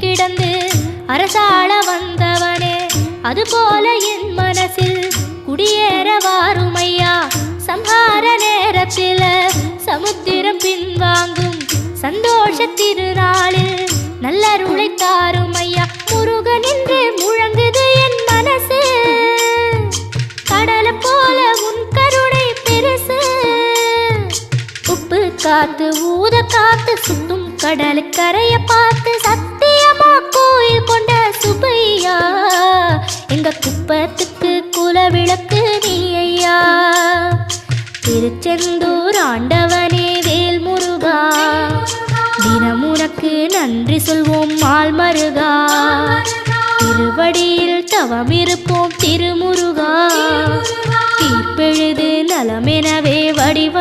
கிடந்து அரசாள வந்தவனே அதுபோல என் மனசில் குடியேற வாருமையா? சம்ஹார நேரத்தில் சமுத்திரம் பின்வாங்கும் சந்தோஷ திருநாளில் நல்லருளை தாருமையா? முருகனின்றே முழங்குது என் மனசு. கடலை போல உன் கருணை பெருசு. உப்பு காத்து ஊத காத்து சுத்தும் கடலு கரைய பார்த்து சத்து எங்க குப்பத்துக்கு குலவிளக்கு நீ ஐயா. திருச்செந்தூர் ஆண்டவனே வேல் முருகா தினம் உனக்கு நன்றி சொல்வோம் மால் மருகா திருவடியில் தவம் இருப்போம் திருமுருகா. தீர்ப்பெழுது நலமெனவே வடிவ